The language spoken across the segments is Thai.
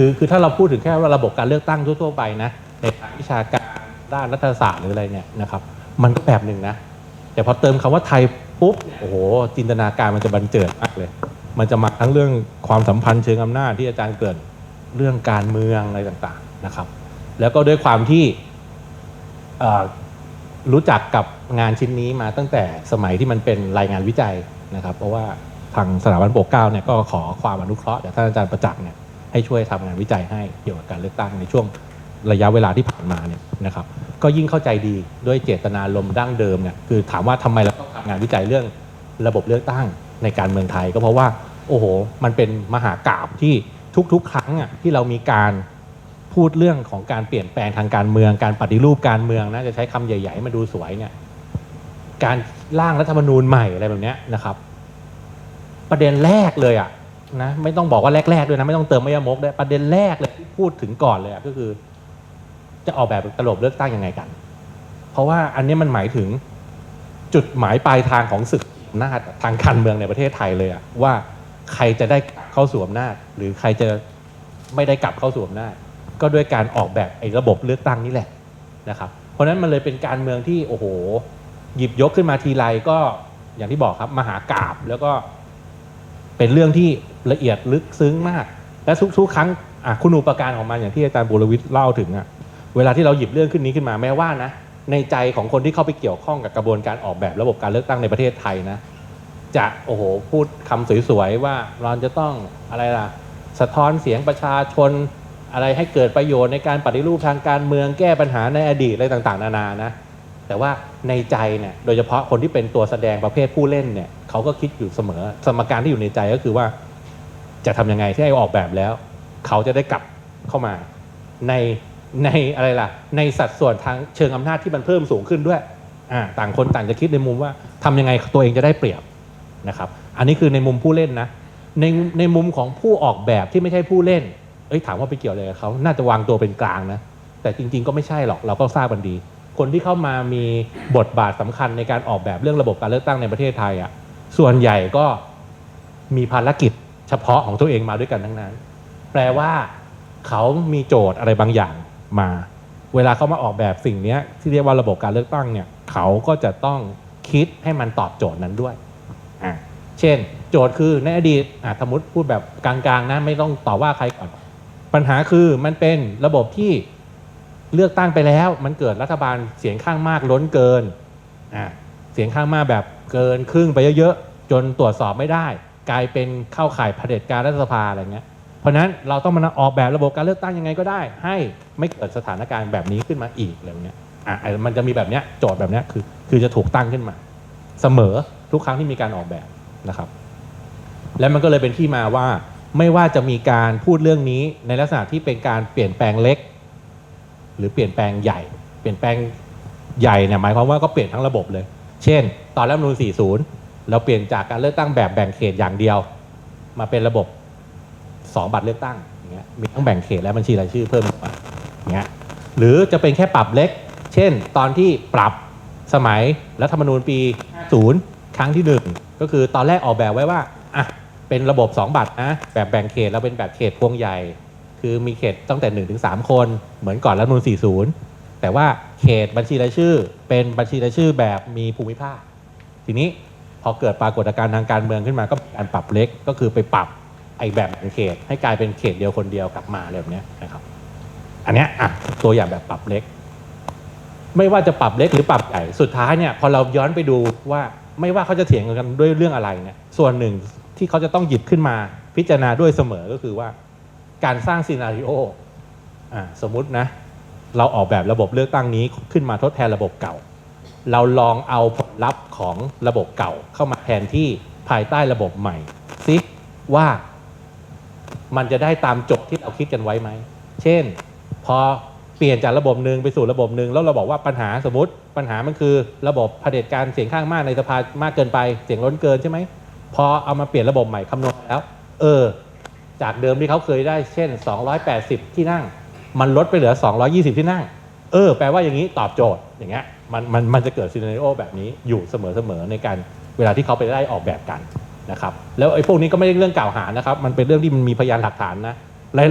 คือคือถ้าเราพูดถึงแค่ว่าระบบการเลือกตั้งทั่ว ๆ ไปนะในทางวิชาการด้านรัฐศาสตร์หรืออะไรเนี่ยนะครับ มันก็แบบหนึ่งนะ แต่พอเติมคำว่าไทยปุ๊บโอ้โหจินตนาการมันจะบันเจิดมากเลย มันจะมาทั้งเรื่องความสัมพันธ์เชิงอำนาจที่อาจารย์เกรินเรื่องการเมืองอะไรต่างๆนะครับ แล้วก็ด้วยความที่รู้จักกับงานชิ้นนี้มาตั้งแต่สมัยที่มันเป็นรายงานวิจัยนะครับ เพราะว่าทางสถาบันโปกเก้าเนี่ยก็ขอความอนุเคราะห์จากท่านอาจารย์ประจักษ์เนี่ย ให้ช่วยทำงานวิจัยให้เกี่ยวกับการเลือกตั้งในช่วงระยะเวลาที่ผ่านมาเนี่ยนะครับ ก็ยิ่งเข้าใจดีด้วยเจตนารมณ์ดั้งเดิมเนี่ยคือถามว่าทำไมเราต้องทำงานวิจัยเรื่องระบบเลือกตั้งในการเมืองไทย ก็เพราะว่าโอ้โห มันเป็นมหากราบที่ทุกๆ ครั้งอะที่เรามีการพูดเรื่องของการเปลี่ยนแปลงทางการเมือง การปฏิรูปการเมืองนะจะใช้คำใหญ่ๆให้มาดูสวยเนี่ยการร่างรัฐธรรมนูญใหม่อะไรแบบเนี้ยนะครับ ประเด็นแรกเลยอะ นะไม่ต้องบอกว่าแรกๆด้วยนะไม่ต้องเติมไม่ยมกด้วยประเด็นแรกเลยที่พูดถึงก่อนเลยก็คือ จะออกแบบระบบเลือกตั้งยังไงกัน เพราะว่าอันนี้มันหมายถึงจุดหมายปลายทางของศึกอำนาจทางการเมืองในประเทศไทยเลยอะว่าใครจะได้เข้าสู่อำนาจ หรือใครจะไม่ได้กลับเข้าสู่อำนาจ ก็ด้วยการออกแบบไอ้ระบบเลือกตั้งนี่แหละนะครับ เพราะนั้นมันเลยเป็นการเมืองที่โอ้โห หยิบยกขึ้นมาทีไรก็อย่างที่บอกครับมหากราบแล้วก็เป็นเรื่องที่ ละเอียดลึกซึ้งมาก และทุกๆครั้งคุณอุปการของมันอย่างที่อาจารย์บุรวิทย์เล่าถึงอะเวลาที่เราหยิบเรื่องขึ้นนี้ขึ้นมาแม้ว่านะในใจของคนที่เข้าไปเกี่ยวข้องกับกระบวนการออกแบบระบบการเลือกตั้งในประเทศไทยนะ จะโอ้โหพูดคำสวยๆว่าเราจะต้องอะไรล่ะ สะท้อนเสียงประชาชน อะไรให้เกิดประโยชน์ในการปฏิรูปทางการเมืองแก้ปัญหาในอดีตอะไรต่างๆ นานานะ แต่ว่าในใจเนี่ยโดยเฉพาะคนที่เป็นตัวแสดงประเภทผู้เล่นเนี่ยเขาก็คิดอยู่เสมอ สมการที่อยู่ในใจก็คือว่า จะทำยังไงที่ให้ออกแบบแล้ว เขาจะได้กลับเข้ามาในในอะไรล่ะ ในสัดส่วนทางเชิงอำนาจที่มันเพิ่มสูงขึ้นด้วยอ่าต่างคนต่างจะคิดในมุมว่าทำยังไงตัวเองจะได้เปรียบนะครับอันนี้คือในมุมผู้เล่นนะในในมุมของผู้ออกแบบที่ไม่ใช่ผู้เล่น เอ้ยถามว่าไปเกี่ยวอะไรกับเขาน่าจะวางตัวเป็นกลางนะ แต่จริง ๆ ก็ไม่ใช่หรอก เราก็ทราบกันดี คนที่เข้ามามีบทบาทสำคัญในการออกแบบเรื่องระบบการเลือกตั้งในประเทศไทยอะ ส่วนใหญ่ก็มีภารกิจ เฉพาะของตัวเองมาด้วยกันทั้งนั้น แปลว่าเขามีโจทย์อะไรบางอย่างมา เวลาเขามาออกแบบสิ่งนี้ที่เรียกว่าระบบการเลือกตั้งเนี่ยเขาก็จะต้องคิดให้มันตอบโจทย์นั้นด้วยอะเช่น โจทย์คือในอดีตอะสมมติพูดแบบกลางๆนะไม่ต้องต่อว่าใครก่อน ปัญหาคือมันเป็นระบบที่เลือกตั้งไปแล้ว มันเกิดรัฐบาลเสียงข้างมากล้นเกินอะเสียงข้างมากแบบเกินครึ่งไปเยอะๆจนตรวจสอบไม่ได้ กลายเป็นเข้าข่ายเผด็จการรัฐสภาอะไรเงี้ย เพราะนั้นเราต้องมาออกแบบระบบการเลือกตั้งยังไงก็ได้ ให้ไม่เกิดสถานการณ์แบบนี้ขึ้นมาอีกอะไรเงี้ยอะมันจะมีแบบเนี้ยโจทย์แบบเนี้ยคือคือจะถูกตั้งขึ้นมา เสมอทุกครั้งที่มีการออกแบบนะครับ และมันก็เลยเป็นที่มาว่าไม่ว่าจะมีการพูดเรื่องนี้ในลักษณะที่เป็นการเปลี่ยนแปลงเล็ก หรือเปลี่ยนแปลงใหญ่ เปลี่ยนแปลงใหญ่เนี่ยหมายความว่าก็เปลี่ยนทั้งระบบเลย เช่น ตอนรัฐธรรมนูล40 เราเปลี่ยนจากการเลือกตั้งแบบแบ่งเขตอย่างเดียว มาเป็นระบบสองบัตรเลือกตั้งอย่างเงี้ยมีทั้งแบ่งเขตและบัญชีรายชื่อเพิ่มมาอย่างเงี้ยหรือจะเป็นแค่ปรับเล็ก เช่น ตอนที่ปรับสมัยรัฐธรรมนูญปี 0 ครั้งที่หนึ่งก็คือตอนแรกออกแบบไว้ว่าอะเป็นระบบ 2 บัตรนะแบบแบ่งเขตแล้วเป็นแบบเขตพวงใหญ่ คือมีเขตตั้งแต่1นถึงสคนเหมือนก่อนรัฐธรรมนูญ40 แต่ว่าเขตบัญชีรายชื่อ เป็นบัญชีรายชื่อแบบมีภูมิภาคทีนี้ อเกิดปรากฏการณ์ทางการเมืองขึ้นมาก็การปรับเล็กก็คือไปปรับไอ้แบบเขต ให้กลายเป็นเขตเดียวคนเดียวกลับมาอะไรแบบนี้นะครับ อันนี้อะตัวอย่างแบบปรับเล็ก ไม่ว่าจะปรับเล็กหรือปรับใหญ่สุดท้ายเนี่ยพอเราย้อนไปดูว่าไม่ว่าเขาจะเถียงกันด้วยเรื่องอะไรเนี่ยส่วนหนึ่งที่เขาจะต้องหยิบขึ้นมาพิจารณาด้วยเสมอก็คือว่าการสร้างซีนารีโออ่าสมมุตินะ เราออกแบบระบบเลือกตั้งนี้ขึ้นมาทดแทนระบบเก่า เราลองเอาผลลัพธ์ของระบบเก่าเข้ามาแทนที่ภายใต้ระบบใหม่ซิว่ามันจะได้ตามโจทย์ที่เราคิดกันไว้ไหม เช่น พอเปลี่ยนจากระบบหนึ่งไปสู่ระบบหนึ่งแล้วเราบอกว่าปัญหาสมมติปัญหามันคือระบบเผด็จการเสียงข้างมากในสภามากเกินไปเสียงล้นเกินใช่ไหมพอเอามาเปลี่ยนระบบใหม่คำนวณแล้ว เออ จากเดิมที่เขาเคยได้เช่น 280 ที่นั่ง มันลดไปเหลือ 220 ที่นั่ง เออ แปลว่าอย่างนี้ตอบโจทย์อย่างเงี้ย มันมันมันจะเกิดซีนารีโอแบบนี้อยู่เสมอๆในการเวลาที่เขาไปได้ออกแบบกันนะครับแล้วไอ้พวกนี้ก็ไม่ได้เรื่องกล่าวหานะครับ มันเป็นเรื่องที่มันมีพยานหลักฐานนะ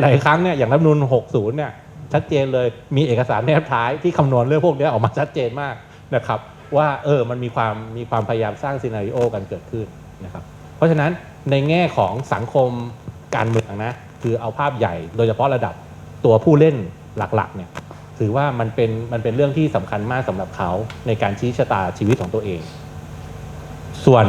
หลาย ๆ ครั้งเนี่ยอย่างรัฐมนูล60 เนี่ยชัดเจนเลยมีเอกสารแนบท้ายที่คำนวณเรื่องพวกนี้ออกมาชัดเจนมากนะครับว่าเออมันมีความมีความพยายามสร้างซีนารีโอกันเกิดขึ้นนะครับเพราะฉะนั้นในแง่ของสังคมการเมืองนะคือเอาภาพใหญ่โดยเฉพาะระดับตัวผู้เล่นหลักๆเนี่ย ถือว่ามันเป็นมันเป็นเรื่องที่สำคัญมากสำหรับเขาในการชี้ชะตาชีวิตของตัวเอง ส่วน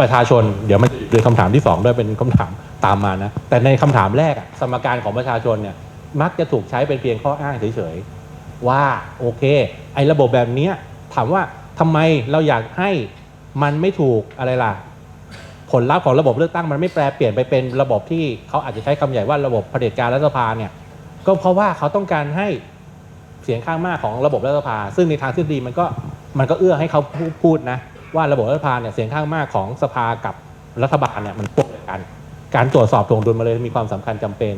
ประชาชนเดี๋ยวมันเดือคำถามที่สองด้วยเป็นคำถามตามมานะ แต่ในคำถามแรกสมการของประชาชนเนี่ยมักจะถูกใช้เป็นเพียงข้ออ้างเฉยๆ ว่าโอเค ไอ้ระบบแบบนี้ถามว่าทำไมเราอยากให้มันไม่ถูกอะไรล่ะ ผลลัพธ์ของระบบเลือกตั้งมันไม่แปลเปลี่ยนไปเป็นระบบที่เขาอาจจะใช้คำใหญ่ว่าระบบเผด็จการรัฐสภาเนี่ยก็เพราะว่าเขาต้องการให้ สียงข้างมากของระบบรัฐสภา ซึ่งในทางทฤษฎีมันก็มันก็เอื้อให้เขาพูดพูดนะว่าระบบรัฐสภาเนี่ยเสียงข้างมากของสภากับรัฐบาลเนี่ยมันพวกเดียวกัน การตรวจสอบถ่วงดุลมาเลยมีความสำคัญจำเป็น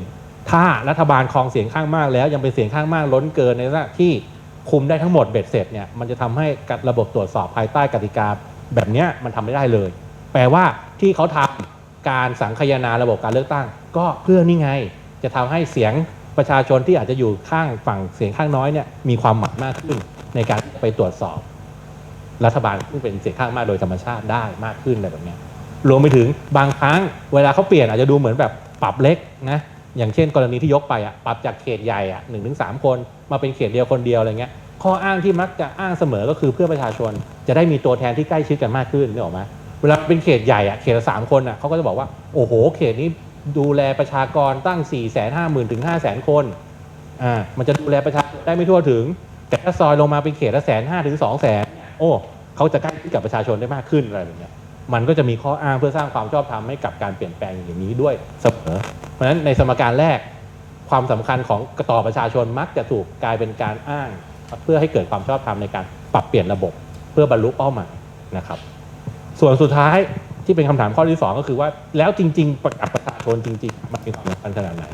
ถ้ารัฐบาลครองเสียงข้างมากแล้ว ยังเป็นเสียงข้างมากล้นเกินในลักษณะที่คุมได้ทั้งหมดเบ็ดเสร็จเนี่ยมันจะทำให้ระบบตรวจสอบภายใต้กติกา แบบนี้มันทำไม่ได้เลย แปลว่าที่เขาทำการสังคายนาระบบการเลือกตั้ง ก็เพื่อนี่ไง จะทำให้เสียง ประชาชนที่อาจจะอยู่ข้างฝั่งเสียงข้างน้อยเนี่ยมีความหมายมากขึ้นในการไปตรวจสอบ รัฐบาลซึ่งเป็นเสียงข้างมากโดยธรรมชาติได้มากขึ้นอะไรแบบนี้รวมไปถึงบางครั้งเวลาเขาเปลี่ยนอาจจะดูเหมือนแบบปรับเล็กนะอย่างเช่น กรณีที่ยกไปอะปรับจากเขตใหญ่อะหนึ่งถึงสามคนมาเป็นเขตเดียวคนเดียวอะไรเงี้ยข้ออ้างที่มักจะอ้างเสมอก็คือเพื่อประชาชนจะได้มีตัวแทนที่ใกล้ชิดกันมากขึ้นนึกออกไหมเวลาเป็นเขตใหญ่อะเขตละสามคนอะเขาก็จะบอกว่าโอ้โห เขตนี้ ดูแลประชากรตั้ง4ี่แสนห้าหมื่นถึงห้าแสนคนอ่ามันจะดูแลประชาชนได้ไม่ทั่วถึง แต่ถ้าซอยลงมาเป็นเขตละแสนห้าถึงสองแสนโอ้เขาจะใกล้ชิดกับประชาชนได้มากขึ้นอะไรแบบนี้มันก็จะมีข้ออ้างเพื่อสร้างความชอบธรรมให้กับการเปลี่ยนแปลงอย่างนี้ด้วยเสมอ เพราะฉะนั้นในสมการแรกความสำคัญของต่อประชาชนมักจะถูกกลายเป็นการอ้าง เพื่อให้เกิดความชอบธรรมในการปรับเปลี่ยนระบบ เพื่อบรรลุเป้าหมายนะครับ ส่วนสุดท้ายที่เป็นคำถามข้อที่สองก็คือว่าแล้วจริง ๆ ประกับประชา ชนจริงๆมันมีความสำคัญขนาดไหน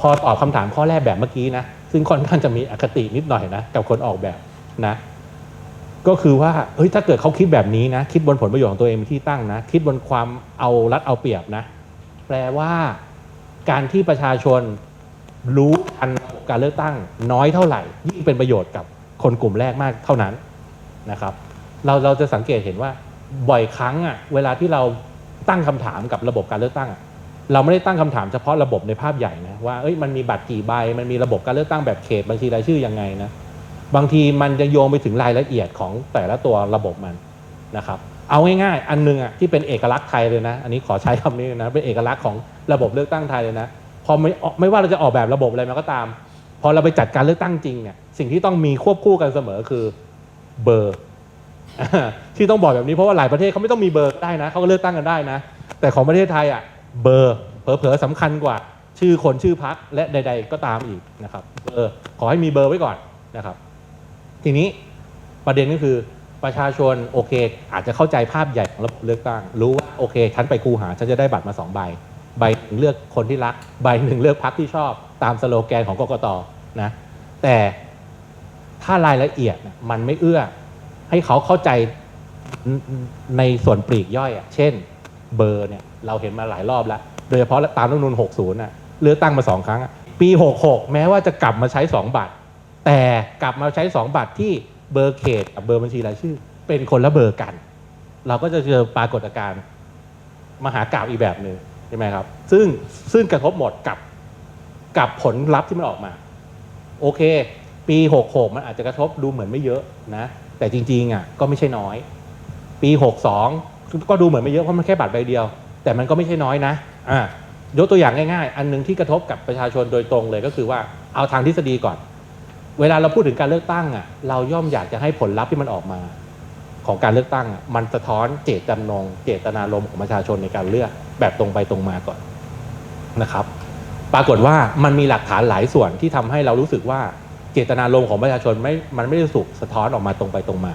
พอตอบคำถามข้อแรกแบบเมื่อกี้นะ ซึ่งค่อนข้างจะมีอคตินิดหน่อยนะ กับคนออกแบบนะ ก็คือว่าเฮ้ยถ้าเกิดเขาคิดแบบนี้นะ คิดบนผลประโยชน์ของตัวเองเป็นที่ตั้งนะ คิดบนความเอารัดเอาเปรียบนะ แปลว่าการที่ประชาชนรู้ทันระบบการเลือกตั้งน้อยเท่าไหร่ ยิ่งเป็นประโยชน์กับคนกลุ่มแรกมากเท่านั้นนะครับ เราเราจะสังเกตเห็นว่าบ่อยครั้งอะเวลาที่เราตั้งคำถามกับระบบการเลือกตั้งอะ เราไม่ได้ตั้งคำถามเฉพาะระบบในภาพใหญ่นะว่าเอ้ยมันมีบัตรกี่ใบ มันมีระบบการเลือกตั้งแบบเขตบัญชีรายชื่อยังไงนะบางทีมันจะโยงไปถึงรายละเอียดของแต่ละตัวระบบมันนะครับเอาง่ายๆอันหนึงอะที่เป็นเอกลักษณ์ไทยเลยนะ อันนี้ขอใช้คำนี้นะเป็นเอกลักษณ์ของระบบเลือกตั้งไทยเลยนะพอไม่ไม่ว่าเราจะออกแบบระบบอะไรมาก็ตาม พอเราไปจัดการเลือกตั้งจริงเนี่ยสิ่งที่ต้องมีควบคู่กันเสมอคือเบอร์ที่ต้องบอกแบบนี้เพราะว่าหลายประเทศเขาไม่ต้องมีเบอร์ก็ได้นะเขาก็เลือกตั้งกันได้นะ แต่ของประเทศไทยอะ เบอร์เผลอๆสำคัญกว่า ชื่อคนชื่อพักและใด ๆ ก็ตามอีกนะครับเบอร์ขอให้มีเบอร์ไว้ก่อนนะครับ ทีนี้ประเด็นก็คือประชาชนโอเค อาจจะเข้าใจภาพใหญ่ของระบบเลือกตั้ง รู้ว่าโอเค ฉันไปคูหาฉันจะได้บัตรมาสองใบ ใบหนึ่งเลือกคนที่รัก ใบหนึ่งเลือกพักที่ชอบ ตามสโลแกนของกกตนะแต่ถ้ารายละเอียดมันไม่เอื้อ ให้เขาเข้าใจในส่วนปลีกย่อยอะเช่น เบอร์เนี่ยเราเห็นมาหลายรอบแล้ว โดยเฉพาะตามรัฐธรรมนูล60น่ะเลือกตั้งมาสองครั้ง ปี 66 แม้ว่าจะกลับมาใช้ 2 บัตร แต่กลับมาใช้ 2 บัตรที่เบอร์เขตกับเบอร์บัญชีรายชื่อ เป็นคนละเบอร์กัน เราก็จะเจอปรากฏการณ์มหากราบอีกแบบหนึ่งใช่ไหมครับ ซึ่งซึ่งกระทบหมดกับกับผลลัพธ์ที่มันออกมา โอเค ปี 66 มันอาจจะกระทบดูเหมือนไม่เยอะนะ แต่จริงๆอะก็ไม่ใช่น้อย ปี 62 ก็ดูเหมือนไม่เยอะเพราะมันแค่บัตรใบเดียว แต่มันก็ไม่ใช่น้อยนะอ่ายกตัวอย่างง่ายๆ อันหนึงที่กระทบกับประชาชนโดยตรงเลยก็คือว่าเอาทางทฤษฎีก่อน เวลาเราพูดถึงการเลือกตั้งอะเราย่อมอยากจะให้ผลลัพธ์ที่มันออกมา ของการเลือกตั้งอะมันสะท้อนเจตจำนง เจตนารมณ์ของประชาชนในการเลือกแบบตรงไปตรงมาก่อนนะครับ ปรากฏว่ามันมีหลักฐานหลายส่วนที่ทำให้เรารู้สึกว่าเจตนารมณ์ของประชาชนไม่มันไม่ได้ถูกสะท้อนออกมาตรงไปตรงมา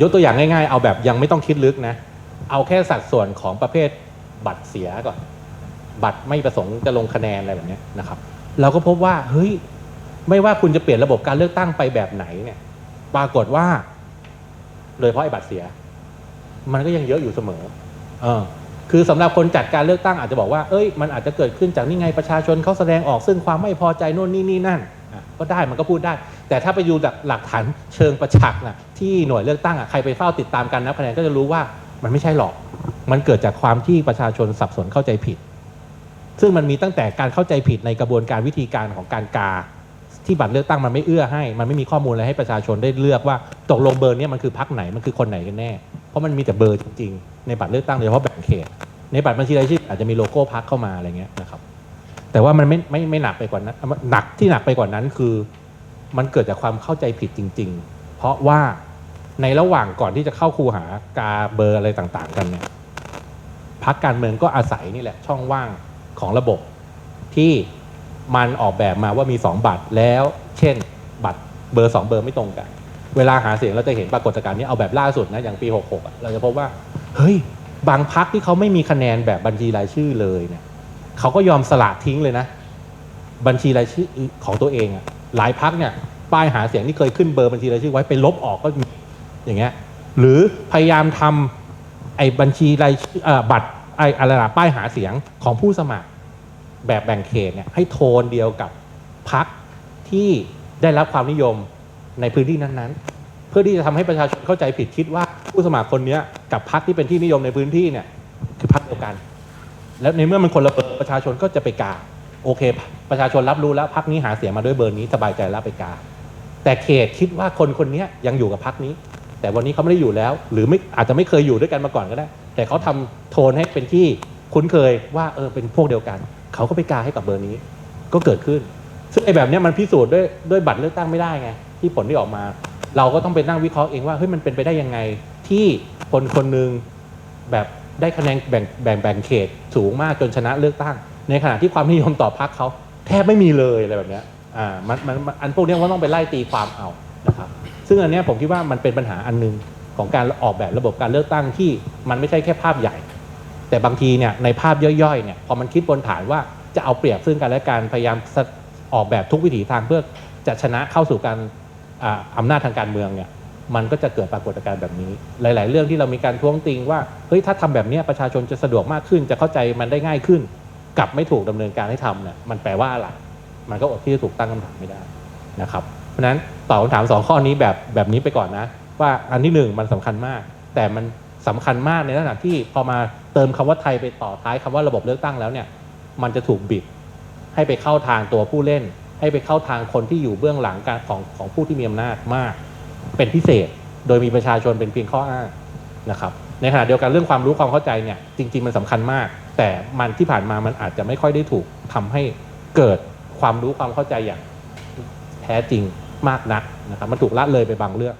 ยกตัวอย่างง่าย ๆ เอาแบบยังไม่ต้องคิดลึกนะ เอาแค่สัดส่วนของประเภทบัตรเสียก่อน บัตรไม่ประสงค์จะลงคะแนนอะไรแบบนี้นะครับ เราก็พบว่าเฮ้ยไม่ว่าคุณจะเปลี่ยนระบบการเลือกตั้งไปแบบไหนเนี่ย ปรากฏว่า โดยเฉพาะไอ้บัตรเสีย มันก็ยังเยอะอยู่เสมอ เออ คือสำหรับคนจัดการเลือกตั้งอาจจะบอกว่า เอ้ย มันอาจจะเกิดขึ้นจากนี่ไงประชาชนเขาแสดงออกซึ่งความไม่พอใจโน่นนี่นี่นั่นก็ได้มันก็พูดได้ แต่ถ้าไปดูจากหลักฐานเชิงประจักษ์นะที่หน่วยเลือกตั้งอะใครไปเฝ้าติดตามการนับคะแนนก็จะรู้ว่า มันไม่ใช่หรอก มันเกิดจากความที่ประชาชนสับสนเข้าใจผิด ซึ่งมันมีตั้งแต่การเข้าใจผิดในกระบวนการวิธีการของการกา ที่บัตรเลือกตั้งมันไม่เอื้อให้ มันไม่มีข้อมูลอะไรให้ประชาชนได้เลือกว่าตกลงเบอร์นี้มันคือพักไหนมันคือคนไหนกันแน่ เพราะมันมีแต่เบอร์จริงๆในบัตรเลือกตั้งโดยเฉพาะแบ่งเขต ในบัตรบัญชีรายชื่ออาจจะมีโลโก้พักเข้ามาอะไรเงี้ยนะครับ แต่ว่ามันไม่ไม่ไม่หนักไปกว่านั้นหนักที่หนักไปกว่านั้นคือ มันเกิดจากความเข้าใจผิดจริง ๆ เพราะว่า ในระหว่างก่อนที่จะเข้าคูหากาเบอร์อะไรต่างๆ กันเนี่ยพักการเมืองก็อาศัยนี่แหละช่องว่างของระบบที่มันออกแบบมาว่ามี 2 บัตรแล้ว เช่น บัตรเบอร์ 2 เบอร์ไม่ตรงกัน เวลาหาเสียงเราจะเห็นปรากฏการณ์นี้เอาแบบล่าสุดนะอย่างปี 66 เราจะพบว่า เฮ้ย บางพักที่เขาไม่มีคะแนนแบบบัญชีรายชื่อเลยเนี่ยเขาก็ยอมสละทิ้งเลยนะ บัญชีรายชื่อของตัวเองอะหลายพักเนี่ยป้ายหาเสียงที่เคยขึ้นเบอร์บัญชีรายชื่อไว้ไปลบออกก็มี อย่างเงี้ยหรือพยายามทำไอ้บัญชีรายบัตรไอ้อะไรล่ะป้ายหาเสียงของผู้สมัครแบบแบ่งเขตเนี่ยให้โทนเดียวกับพักที่ได้รับความนิยมในพื้นที่นั้นๆ เพื่อที่จะทำให้ประชาชนเข้าใจผิดคิดว่าผู้สมัครคนนี้กับพักที่เป็นที่นิยมในพื้นที่เนี่ยคือพักเดียวกัน แล้วในเมื่อมันคนละเบอร์ประชาชนก็จะไปกาโอเค ประชาชนรับรู้แล้วพักนี้หาเสียงมาด้วยเบอร์นี้สบายใจแล้วไปกาแต่เขตคิดว่าคนคนนี้ยังอยู่กับพักนี้ แต่วันนี้เขาไม่ได้อยู่แล้ว หรือไม่อาจจะไม่เคยอยู่ด้วยกันมาก่อนก็ได้ แต่เขาทำโทนให้เป็นที่คุ้นเคยว่าเออเป็นพวกเดียวกัน เขาก็ไปกาให้กับเบอร์นี้ก็เกิดขึ้น ซึ่งไอ้แบบเนี้ยมันพิสูจน์ด้วยด้วยบัตรเลือกตั้งไม่ได้ไง ที่ผลที่ออกมา เราก็ต้องไปนั่งวิเคราะห์เองว่าเฮ้ยมันเป็นไปได้ยังไงที่คนคนหนึ่งแบบได้คะแนนแบ่งแบ่งแบ่งเขตสูงมากจนชนะเลือกตั้ง ในขณะที่ความนิยมต่อพรรคเขาแทบไม่มีเลยอะไรแบบเนี้ยอ่ามันมันมันอันพวกเนี้ยว่าต้องไปไล่ตีความเอานะครับ ซึ่งอันนี้ผมคิดว่ามันเป็นปัญหาอันหนึงของการออกแบบระบบการเลือกตั้งที่มันไม่ใช่แค่ภาพใหญ่ แต่บางทีเนี่ยในภาพย่อยๆเนี่ยพอมันคิดบนฐานว่าจะเอาเปรียบซึ่งกันและกันพยายามออกแบบทุกวิถีทางเพื่อจะชนะเข้าสู่การอำนาจทางการเมืองเนี่ยมันก็จะเกิดปรากฏการณ์แบบนี้ หลาย ๆ เรื่องที่เรามีการท้วงติงว่าเฮ้ยถ้าทำแบบนี้ประชาชนจะสะดวกมากขึ้น จะเข้าใจมันได้ง่ายขึ้น กลับไม่ถูกดำเนินการให้ทำเนี่ยมันแปลว่าอะไรมันก็อดที่จะถูกตั้งคำถามไม่ได้นะครับ เพราะฉะนั้นตอบคำถามสองข้อนี้แบบแบบนี้ไปก่อนนะ ว่าอันที่หนึ่งมันสำคัญมาก แต่มันสำคัญมากในลักษณะที่พอมาเติมคำว่าไทยไปต่อท้ายคำว่าระบบเลือกตั้งแล้วเนี่ยมันจะถูกบิดให้ไปเข้าทางตัวผู้เล่น ให้ไปเข้าทางคนที่อยู่เบื้องหลังการของของผู้ที่มีอำนาจมาก เป็นพิเศษโดยมีประชาชนเป็นเพียงข้ออ้างนะครับในขณะเดียวกันเรื่องความรู้ความเข้าใจเนี่ยจริง ๆ มันสำคัญมาก แต่มันที่ผ่านมามันอาจจะไม่ค่อยได้ถูกทำให้เกิดความรู้ความเข้าใจอย่างแท้จริง มากนักนะครับมันถูกละเลยไปบางเรื่อง